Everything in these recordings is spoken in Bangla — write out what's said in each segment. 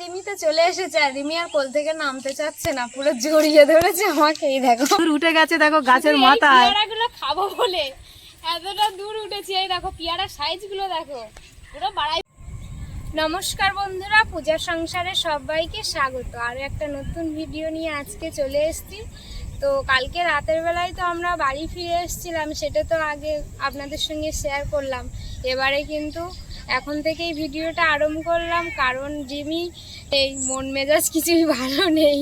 রিমি তো চলে এসেছে আর রিমি আর কোল থেকে নামতে চাচ্ছে না পুরো জড়িয়ে ধরেছে আমাকে এই দেখো। উঠে গেছে দেখো গাছের মাথায়। পেয়ারাগুলো খাব বলে এতটা দূর উঠেছি এই দেখো পেয়ারা সাইজগুলো দেখো পুরো বাড়াই। নমস্কার বন্ধুরা পূজার সংসারে সবাইকে স্বাগত। আর একটা নতুন ভিডিও নিয়ে আজকে চলে এসেছি। তো কালকে রাতের বেলায় তো আমরা বাড়ি ফিরে এসেছিলাম সেটা তো আগে আপনাদের সঙ্গে শেয়ার করলাম। এবারে কিন্তু এখন থেকেই ভিডিওটা আরম্ভ করলাম, কারণ জিমি, এই মন মেজাজ কিছুই ভালো নেই,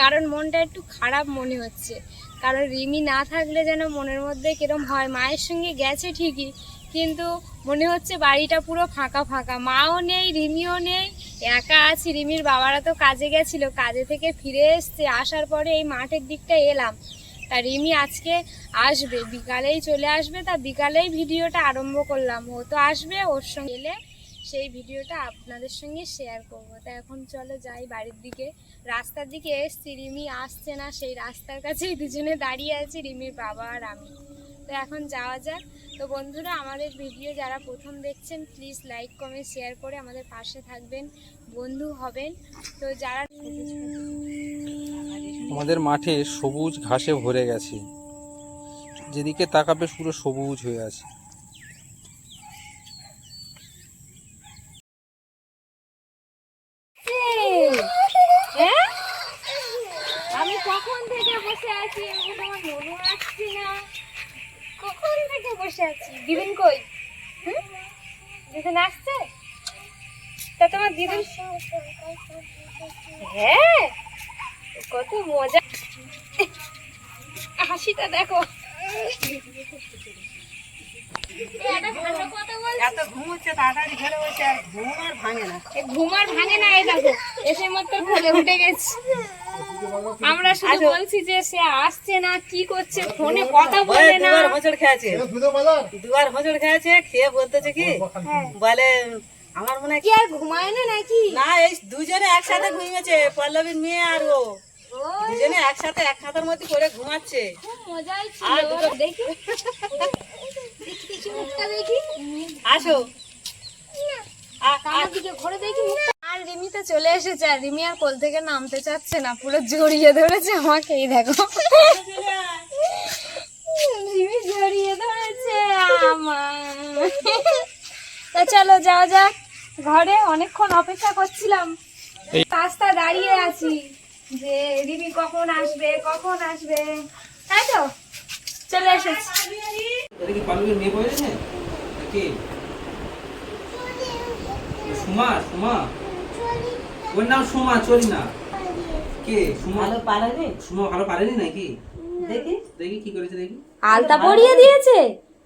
কারণ মনটা একটু খারাপ মনে হচ্ছে। কারণ রিমি না থাকলে যেন মনের মধ্যে কিরম হয়, মায়ের সঙ্গে গেছে ঠিকই, কিন্তু মনে হচ্ছে বাড়িটা পুরো ফাঁকা ফাঁকা। মাও নেই, রিমিও নেই, একা আছি, রিমির বাবারা তো কাজে গেছিল, কাজে থেকে ফিরে এসছে, আসার পরে এই মাঠের দিকটা এলাম। তা রিমি আজকে আসবে, বিকালেই চলে আসবে, তা বিকালেই ভিডিওটা আরম্ভ করলাম। ও তো আসবে, ওর সঙ্গে এলে সেই ভিডিওটা আপনাদের সঙ্গে শেয়ার করব। তা এখন চলো যাই বাড়ির দিকে। রাস্তার দিকে এসছি, রিমি আসছে না, সেই রাস্তার কাছেই দুজনে দাঁড়িয়ে আছি, রিমির বাবা আর আমি। তো এখন যাওয়া যাক। তো বন্ধুরা, আমাদের ভিডিও যারা প্রথম দেখছেন প্লিজ লাইক কমেন্ট শেয়ার করে আমাদের পাশে থাকবেন, বন্ধু হবেন। তো যারা আমাদের মাঠে সবুজ ঘাসে ভরে গেছে। যেদিকে তাকাবে পুরো সবুজ হয়ে আছে? আমি কখন থেকে বসে আছি? আমার মনে আসছে না। কখন থেকে বসে আছি? দিদিন কই? দিদিন আসছে? তা তোমার দিদিন হ্যাঁ? কত মজা। হাসিটা দেখো। এই একটা ভালো কথা বল এত ঘুমোচ্ছে তাড়াতাড়ি ঘরে বসে আর ঘুম আর ভাঙে না। এ ঘুম আর ভাঙে না এই দেখো এসে মাত্র ফোনে উঠে গেছে। আমরা শুধু বলছি যে সে আসছে না কি করছে ফোনে কথা বলে না। দুবার হোঁচড় খেয়েছে। দুবার হোঁচড় খেয়েছে খেয়ে বলতেছে কি বলে আমার মনে হয় কি আর ঘুমায় না নাকি? না এই দুজনে একসাথে ঘুমিয়েছে পল্লবীর মেয়ে আর ও। দুজনে একসাথে এক খাতার মধ্যে করে ঘুমাচ্ছে। মজাই ছিল। দেখি। দেখি দেখি মুখটা দেখি। আসো। আ- আমার দিকে ঘরে দেখি মুখটা। আর রিমি চলে এসেছে আর রিমি আর কোল থেকে নামতে চাচ্ছে না পুরো জড়িয়ে ধরেছে আমাকে এই দেখো। রিমি জড়িয়ে ধরেছে আমার তা চলো যাওয়া যাক। ঘরে অনেকক্ষণ অপেক্ষা করছিলাম। রাস্তা দাঁড়িয়ে আছি। যে রিমি কখন আসবে কখন আসবে? তাই তো? চলে এসেছি। সুমা সুমা? ওর নাম সুমা চলি না। কে? সুমা? পারেনি? সুমা ভালো পারেনি নাকি? দেখি। দেখি কি করেছে দেখি। আলতা পরিয়ে দিয়েছে?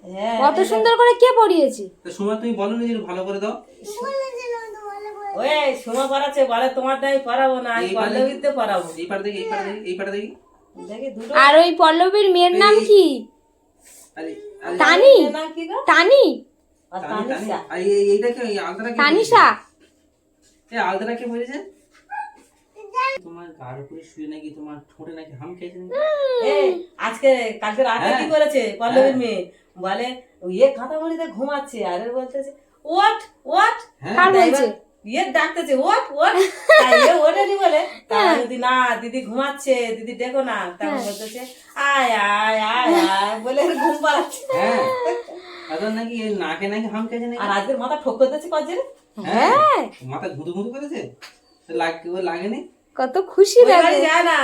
হ্যাঁ কত সুন্দর করে কে পরিয়েছে? তা সুমা তুমি বলো না যে ভালো করে দাও। ওই সোমা বলে তোমার আমি পড়াবো না আমি পল্লবীতে পড়াবো। এই পারে দেখি এই পারে দেখি এই পারে দেখি। দেখি আর ওই পল্লবীর মেয়ের নাম কি। তানিশা। এই- বলেছে? কে বলেছে তোমার গার উপরে শুয়ে নাকি তোমার ঠোঁটে নাকি হাম খেয়েছে আজকে কালকে রাতে কি হ্যাঁ। করেছে পল্লবীর হ্যাঁ। মেয়ে? বলে ইয়ে খাতা মরিতে ঘুমাচ্ছে। আর বলতেছে ওট ওট হ্যাঁ। কার বলছে এবার ইয়ে ডাকতেছে ওট ওট ইয়ে বলে। তা যদি না দিদি ঘুমাচ্ছে দিদি দেখো না। তখন বলতেছে আয় আয় আয় আয় বলে ঘুম পাড়াচ্ছে। হ্যাঁ। নাকি নাকে নাকি নাকি? আর আজকের মাথা ঠোক করতেছে কজনে হ্যাঁ। মাথা করেছে? লাগ- ও লাগেনি কত খুশি দেখো না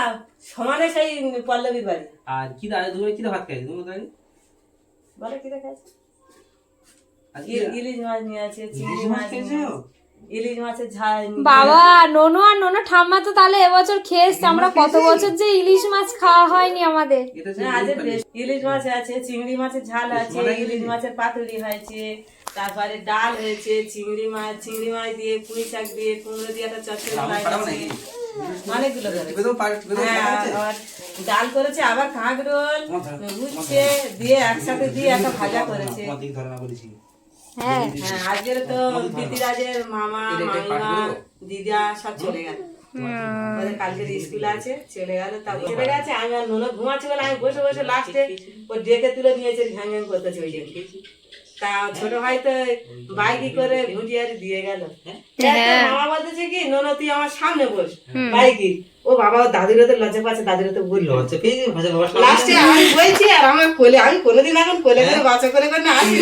সমানে সেই পল্লবী বাড়ি। আর কি দা দুপুরে কি ভাত খাইছে? তুমি তাই বলে কি আজকে ইলিশ মাছ নিয়ে আছে চিংড়ি মাছ মাছ খেয়েছো ইলিশ মাছের ঝাল বাবা নোনো আর নোনো ঠাম্মা তো তাহলে এবছর খেয়ে এসছে আমরা কত বছর যে ইলিশ মাছ খাওয়া হয়নি আমাদের হ্যাঁ, ইলিশ মাছ আছে চিংড়ি মাছের ঝাল আছে ইলিশ মাছের পাতুরি হয়েছে তারপরে ডাল হয়েছে চিংড়ি মাছ চিংড়ি মাছ দিয়ে পুঁই শাক দিয়ে কুমড়ো দিয়ে একটা চচ্চড়ি অনেকগুলো হ্যাঁ, ডাল করেছে আবার কাঁক রোল উচ্ছে দিয়ে একসাথে দিয়ে একটা ভাজা করেছে হ্যাঁ হ্যাঁ আজকের তো দিদিরাজের মামা মামিমা দিদা সব চলে গেল। ওদের স্কুল আছে চলে গেল তা চলে গেছে আমি আর নুনো ঘুমাচ্ছি বলে আমি বসে বসে লাস্টে ও ডেকে তুলে নিয়েছে ঘ্যাং ঘ্যাং করতেছে ওই জন্য তা ছোট ভাই তো বাইকে করে ভুজিয়ারি দিয়ে গেল। হ্যাঁ। মামা বলতেছে কি নোনো তুই আমার সামনে বস বাইকে ও বাবা দাদির তো লজ্জা পাচ্ছে দাদির তো বলল লজ্জা পেয়ে লাস্টে আমি বলছি আর আমার কোলে আমি কোনোদিন এখন কোলে করে বাচ্চা করে করে না আসি।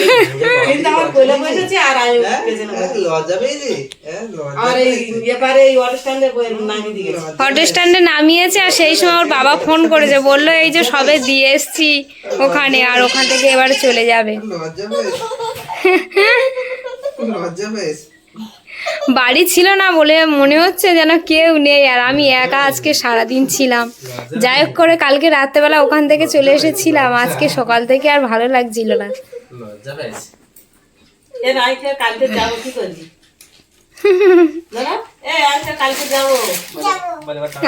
কিন্তু আমার কোলে বসেছি আর আমি লজ্জা পেয়েছি হ্যাঁ আর এই এবারে এই অটো স্ট্যান্ডে নামিয়ে দিয়ে অটো স্ট্যান্ডে নামিয়েছে আর সেই সময় ওর বাবা ফোন করেছে বলল এই যে সবে দিয়ে এসছি ওখানে আর ওখান থেকে এবারে চলে যাবে। লজ্জা পেয়েছি। লজ্জা পেয়েছি। বাড়ি ছিল না বলে মনে হচ্ছে যেন কেউ নেই আর আমি একা আজকে সারাদিন ছিলাম। যাই হোক করে কালকে রাত্রেবেলা ওখান থেকে চলে এসেছিলাম। আজকে সকাল থেকে আর ভালো লাগছিল না।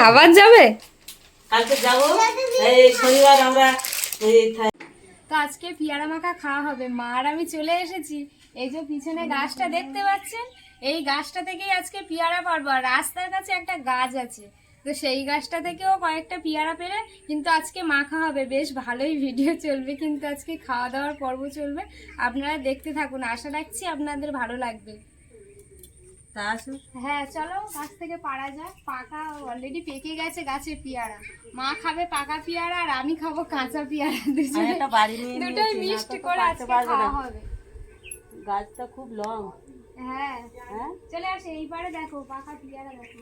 আবার যাবে? তো আজকে পিয়ারা মাখা খাওয়া হবে। মা আর আমি চলে এসেছি। এই যে পিছনে গাছটা দেখতে পাচ্ছেন? এই গাছটা থেকেই আজকে পিয়ারা পারব আর রাস্তার কাছে একটা গাছ আছে। তো সেই গাছটা থেকেও কয়েকটা পিয়ারা পেরে কিন্তু আজকে মাখা হবে। বেশ ভালোই ভিডিও চলবে কিন্তু আজকে খাওয়া দাওয়ার পর্ব চলবে। আপনারা দেখতে থাকুন। আশা রাখছি আপনাদের ভালো লাগবে। হ্যাঁ চলো গাছ থেকে পাড়া যাক। পাকা অলরেডি পেকে গেছে গাছে পিয়ারা। মা খাবে পাকা পিয়ারা আর আমি খাব কাঁচা পিয়ারা দুটোই মিষ্টি করে আজকে খাওয়া হবে। গাছটা খুব লং হ্যাঁ হ্যাঁ? চলে আসে এইবারে দেখো পাকা পিয়ারা দেখো।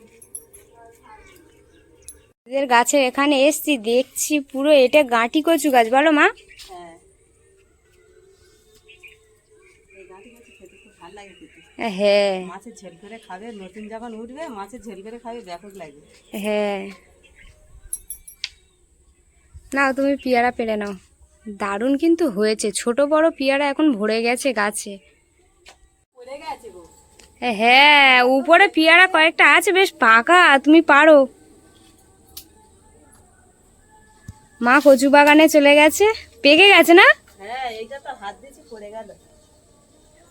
এদের গাছের এখানে এসছি দেখছি পুরো এটা গাঁটি কচু গাছ বলো মা। হ্যাঁ। হ্যাঁ। মাছের ঝোল করে খাবে নতুন যখন উঠবে মাছের ঝোল করে খাবে ব্যাপক লাগবে হ্যাঁ। নাও তুমি পেয়ারা পেরে নাও। দারুণ কিন্তু হয়েছে ছোট বড় পেয়ারা এখন ভরে গেছে গাছে। হ্যাঁ উপরে পিয়ারা কয়েকটা আছে বেশ পাকা তুমি পারো। মা কচু বাগানে চলে গেছে। পেকে গেছে না? হ্যাঁ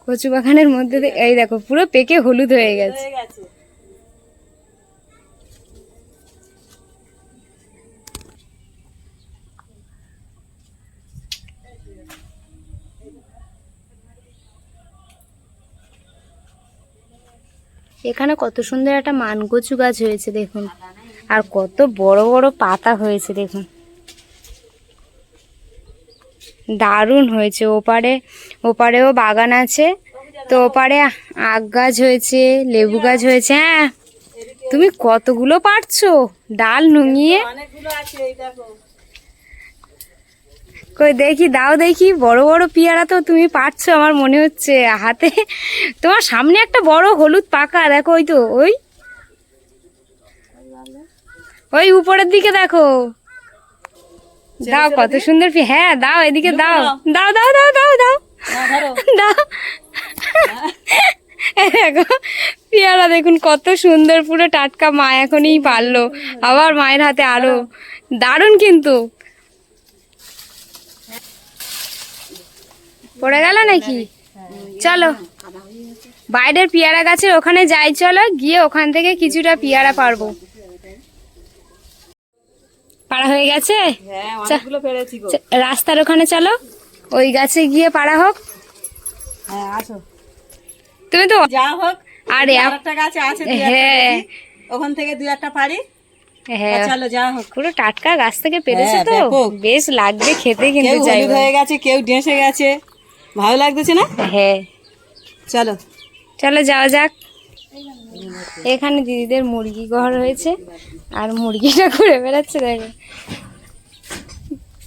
কচু বাগানের মধ্যে এই দেখো পুরো পেকে হলুদ হয়ে গেছে। এখানে কত সুন্দর একটা মানকচু গাছ হয়েছে দেখুন। আর কত বড় বড় পাতা হয়েছে দেখুন। দারুণ হয়েছে। ওপারে, ওপারেও বাগান আছে। তো ওপারে আখ গাছ হয়েছে, লেবু গাছ হয়েছে। হ্যাঁ তুমি কতগুলো পারছ? ডাল নুঙিয়ে অনেকগুলো আছে এই দেখো কই দেখি দাও দেখি বড় বড় পিয়ারা তো তুমি পারছ আমার মনে হচ্ছে। হাতে তোমার সামনে একটা বড় হলুদ পাকা দেখো ওই তো ওই। ওই উপরের দিকে দেখো। দাও কত সুন্দর হ্যাঁ দাও এদিকে দাও। দাও দাও দাও দাও দাও। দাও। এই দেখো পেয়ারা দেখুন কত সুন্দর পুরো টাটকা মা এখনই পারল। আবার মায়ের হাতে আরও দারুণ কিন্তু। পড়ে গেল নাকি? চলো। বাইরের পেয়ারা গাছের ওখানে যাই চলো। গিয়ে ওখান থেকে কিছুটা পেয়ারা পারব। পাড়া হয়ে গেছে? হ্যাঁ রাস্তার ওখানে চলো। ওই গাছে গিয়ে পাড়া হোক। হ্যাঁ আসো। তুমি তো যা হোক আরে একটা গাছে আছে হ্যাঁ। ওখান থেকে দুই একটা পারি। হ্যাঁ। চলো যা হোক। পুরো টাটকা গাছ থেকে পেরেছে হ্যাঁ, তো? বেশ লাগবে খেতে কিন্তু হয়ে গেছে কেউ ডেসে গেছে। ভালো লাগতেছে না? হ্যাঁ। চলো। চলো যাওয়া যাক। এখানে দিদিদের মুরগি ঘর হয়েছে আর মুরগিটা ঘুরে বেড়াচ্ছে দেখো।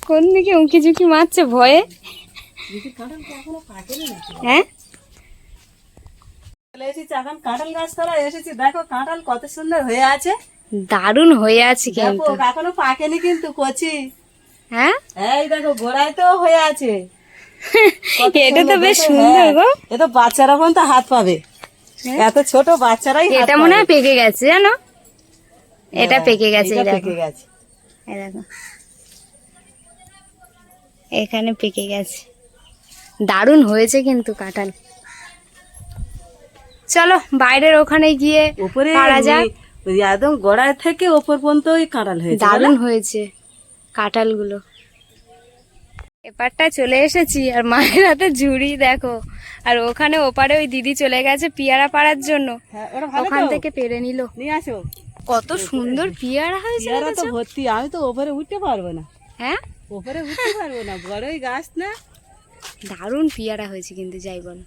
কোন দিকে উঁকি ঝুঁকি মারছে ভয়ে? হ্যাঁ? এখন কাঁঠাল গাছ এসেছি। দেখো কাঁঠাল কত সুন্দর হয়ে আছে। দারুণ হয়ে আছে কিন্তু। এখনও পাকেনি কিন্তু কচি। হ্যাঁ? এই দেখো গোড়ায় তো হয়ে আছে। এটা তো বেশ সুন্দর হ্যাঁ। গো। এ তো বাচ্চারা পর্যন্ত হাত পাবে। এত ছোট বাচ্চারাই এটা মনে হয় পেকে গেছে জানো? এটা হ্যাঁ, পেকে গেছে এটা পেকে গেছে। দেখো। এখানে পেকে গেছে। দারুণ হয়েছে কিন্তু কাঁঠাল। চলো বাইরের ওখানে গিয়ে উপরে পারা যাক। ওই একদম গোড়ায় থেকে ওপর পর্যন্ত ওই কাঁঠাল হয়েছে দারুণ হয়েছে কাঁঠালগুলো। এপারটা চলে এসেছি আর মায়ের হাতে ঝুড়ি দেখো। আর ওখানে ওপারে ওই দিদি চলে গেছে পিয়ারা পাড়ার জন্য। হ্যাঁ ওখান থেকে পেরে নিল। নিয়ে আসো। কত সুন্দর পিয়ারা হয়েছে পেয়ারা তো ভর্তি আমি তো ওপরে উঠতে পারব না। হ্যাঁ? ওপরে উঠতে পারব না বড়ই গাছ না। দারুণ পিয়ারা হয়েছে কিন্তু যাই বল।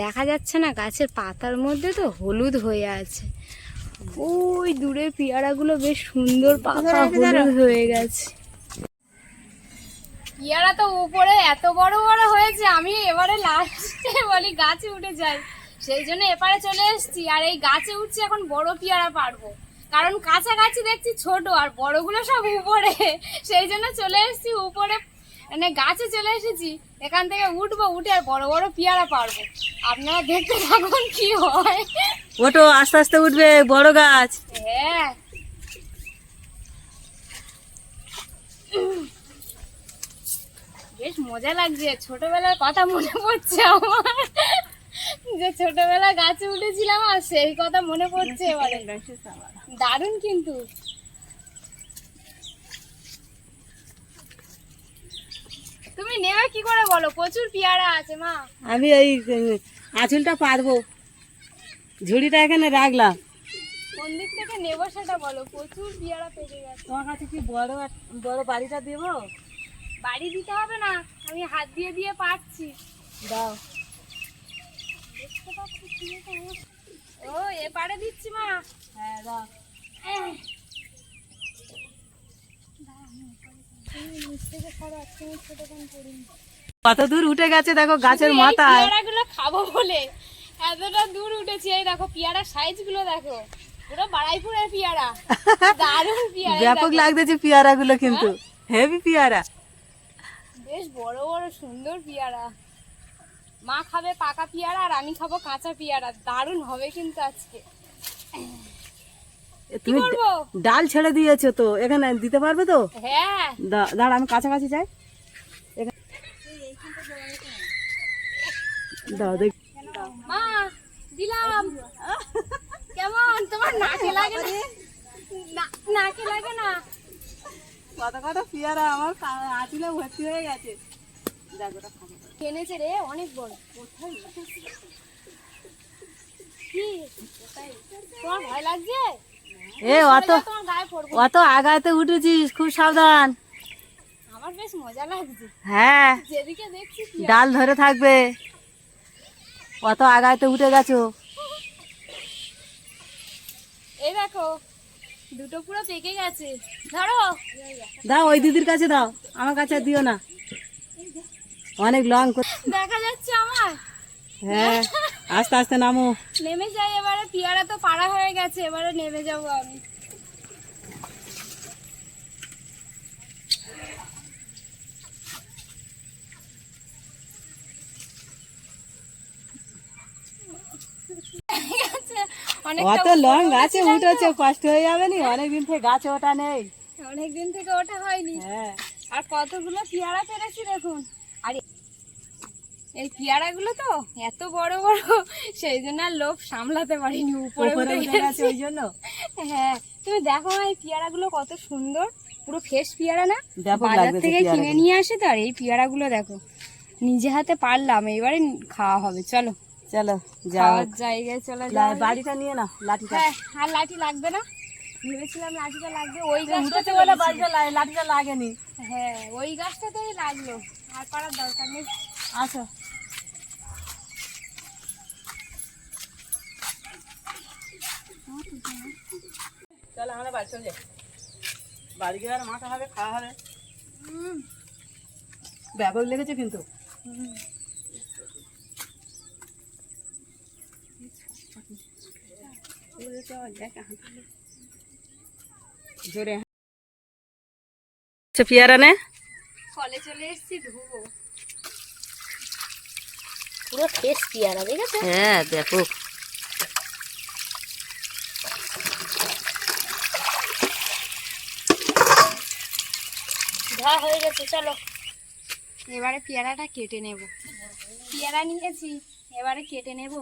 দেখা যাচ্ছে না গাছের পাতার মধ্যে তো হলুদ হয়ে আছে। ওই দূরে পিয়ারাগুলো বেশ সুন্দর পাতা হলুদ হয়ে গেছে। পিয়ারা তো উপরে এত বড় বড় হয়েছে আমি এবারে লাস্টে বলি গাছে উঠে যাই। সেই জন্য এপারে চলে এসেছি আর এই গাছে উঠছি এখন বড় পিয়ারা পারব কারণ কাছাকাছি দেখছি ছোট আর বড়গুলো সব উপরে। সেই জন্য চলে এসেছি উপরে মানে গাছে চলে এসেছি এখান থেকে উঠবো উঠে আর বড় বড় পিয়ারা পারব আপনারা দেখতে থাকুন কি হয়। ওটো আস্তে আস্তে উঠবে বড় গাছ। হ্যাঁ বেশ মজা লাগছে। ছোটবেলার কথা মনে পড়ছে আমার। যে ছোটবেলা গাছে উঠেছিলাম আর সেই কথা মনে পড়ছে এবারে। দারুণ কিন্তু। তুমি নেবে কি করে বলো? প্রচুর পেয়ারা আছে মা। আমি এই আঁচলটা পারব ঝুড়িটা এখানে রাখলাম। কোন দিক থেকে নেব সেটা বলো? প্রচুর পেয়ারা পেকে গেছে। তোমার কাছে কি বড় বড় বাড়িটা দেবো? বাড়ি দিতে হবে না আমি হাত দিয়ে দিয়ে পারছি। দাও। ও এপারে দিচ্ছি মা। হ্যাঁ দাও। কত দূর উঠে গেছে দেখো গাছের মাথায়। পেয়ারাগুলো খাব বলে। এতটা দূর উঠেছি এই দেখো পেয়ারা সাইজগুলো দেখো। পুরো বাড়াইপুরের পেয়ারা। দারুণ পেয়ারা ব্যাপক লাগতেছে পেয়ারা গুলো কিন্তু হেভি পেয়ারা। বেশ বড় বড় সুন্দর পেয়ারা। মা খাবে পাকা পেয়ারা আর আমি খাব কাঁচা পেয়ারা। দারুণ হবে কিন্তু আজকে। তুমি ডাল ছেড়ে দিয়েছ তো এখানে দিতে পারবে তো? হ্যাঁ। দাঁড়া আমি কাছাকাছি যাই। দাও দেখ মা দিলাম। কেমন? তোমার নাকে লাগে না- নাকে লাগে না? কত কত পেয়ারা আমার আঁচিলে ভর্তি হয়ে গেছে। খাব। রে? অনেক বড়। কি? তোমার ভয় লাগছে? এ অত আগাতে উঠেছিস খুব সাবধান। আমার বেশ মজা লাগছে। হ্যাঁ যেদিকে দেখছি ডাল ধরে থাকবে। অত আগাতে উঠে গেছো এই দেখো দুটো পুরো পেকে গেছে। ধরো। দাও ওই দিদির কাছে দাও। আমার কাছে আর দিও না। অনেক লং দেখা যাচ্ছে আমার। হ্যাঁ আস্তে আস্তে নামো। নেমে যাই এবারে পিয়ারা তো পাড়া হয়ে গেছে এবারে নেমে যাব আমি। অত লং গাছে উঠেছে কষ্ট হয়ে যাবে নি? অনেকদিন থেকে গাছে ওটা নেই। অনেকদিন থেকে ওটা হয়নি। হ্যাঁ। আর কতগুলো পেয়ারা পেরেছি দেখুন। আর এই পেয়ারাগুলো তো এত বড় বড় সেই জন্য আর লোভ সামলাতে পারিনি উপরে উঠে গেছে ওই জন্য? হ্যাঁ তুমি দেখো এই পেয়ারাগুলো কত সুন্দর পুরো ফ্রেশ পেয়ারা না? বাজার থেকে কিনে নিয়ে আসে তো আর এই পেয়ারাগুলো দেখো নিজে হাতে পারলাম এবারে খাওয়া হবে চলো। চলো যাও। জায়গায় চলে যাও। বাড়িটা নিয়ে নাও লাঠিটা। হ্যাঁ আর লাঠি লাগবে না? ভেবেছিলাম লাঠিটা লাগবে ওই গাছটা উঠেছে বলে বাড়িটা লাঠিটা লাগেনি। হ্যাঁ ওই গাছটাতেই লাগল আর পারার দরকার নেই। আসো। চলো আমরা বাড়ি চলে যাই। বাড়ি গিয়ে আর মাথা হবে খাওয়া হবে। ব্যাপক লেগেছে কিন্তু। জোরে পেয়ারা নে। কলে চলে এসেছি ধুবো। পুরো ফ্রেশ পেয়ারা দেখেছ? হ্যাঁ ধোয়া হয়ে গেছে চলো। এবারে পেয়ারাটা কেটে নেব। পেয়ারা নিয়েছি এবারে কেটে নেব।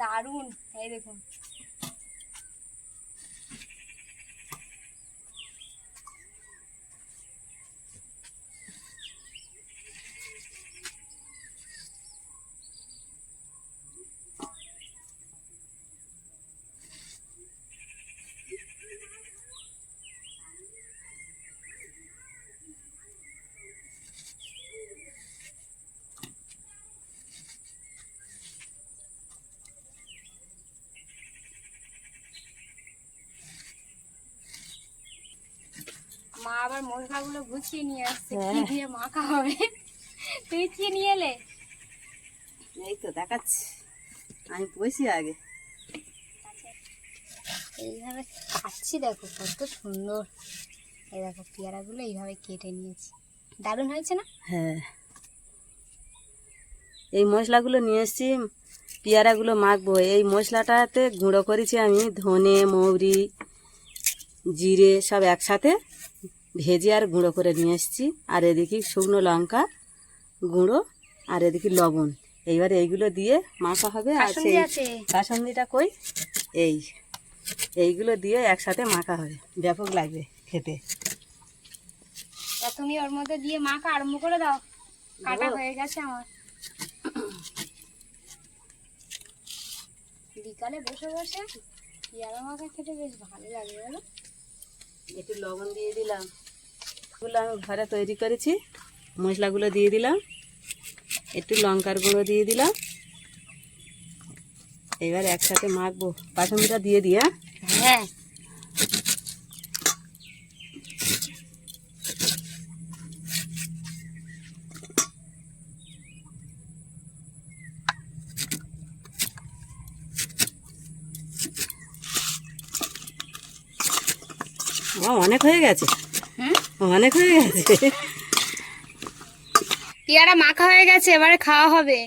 দারুণ এই দেখুন। মা আবার মশলাগুলো গুছিয়ে নিয়ে আসছে কি হ্যাঁ। দিয়ে মাখা হবে? তুই কি নিয়ে এলে। এই তো দেখাচ্ছি। আমি বসি আগে। এইভাবে খাচ্ছি দেখো কত সুন্দর। এই দেখো পেয়ারাগুলো এইভাবে কেটে নিয়েছি। দারুণ হয়েছে না? হ্যাঁ। এই মশলাগুলো নিয়ে এসেছি পেয়ারাগুলো মাখবো। এই মশলাটাতে গুঁড়ো করেছি আমি ধনে মৌরি জিরে সব একসাথে ভেজে আর গুঁড়ো করে নিয়ে এসেছি। আর এদিকে শুকনো লঙ্কা গুঁড়ো আর এদিকে লবণ। এইবার এইগুলো দিয়ে মাখা হবে। আর সেই আছে। কাসন্দিটা কই? এই এইগুলো দিয়ে একসাথে মাখা হবে। ব্যাপক লাগবে খেতে। তুমি ওর মধ্যে দিয়ে মাখা আরম্ভ করে দাও। কাটা হয়ে গেছে আমার। বিকালে বসে বসে পেয়ারা মাখা খেতে বেশ ভালো লাগে বলো একটু লবণ দিয়ে দিলাম। এগুলো আমি ঘরে তৈরি করেছি। মশলাগুলো দিয়ে দিলাম। একটু লঙ্কার গুঁড়ো দিয়ে দিলাম। এবার একসাথে মাখবো। পাসনটা দিয়ে দিই হ্যাঁ? হ্যাঁ। অনেক হয়ে গেছে। অনেক হয়ে গেছে। পেয়ারা মাখা হয়ে গেছে এবারে খাওয়া হবে।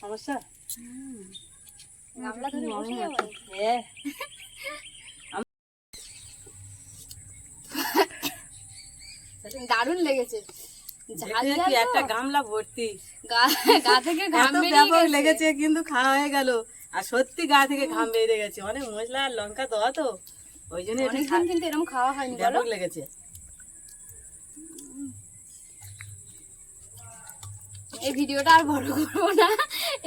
সমস্যা? হ্যাঁ। দারুণ লেগেছে। একটা গামলা ভর্তি। গা গা থেকে ঘাম ব্যাপক লেগেছে কিন্তু খাওয়া হয়ে গেল। আর সত্যি গা থেকে ঘাম বেরিয়ে গেছে। অনেক মশলা আর লঙ্কা দেওয়া তো। ওই জন্য অনেকদিন কিন্তু এরকম খাওয়া হয়নি বলো। ব্যাপক লেগেছে। এই ভিডিওটা আর বড় করব না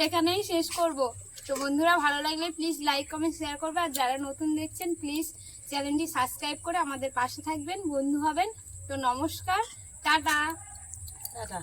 এখানেই শেষ করব। তো বন্ধুরা ভালো লাগলে প্লিজ লাইক কমেন্ট শেয়ার করবে। আর যারা নতুন দেখছেন প্লিজ চ্যানেলটি সাবস্ক্রাইব করে আমাদের পাশে থাকবেন বন্ধু হবেন। তো নমস্কার টাটা। টাটা।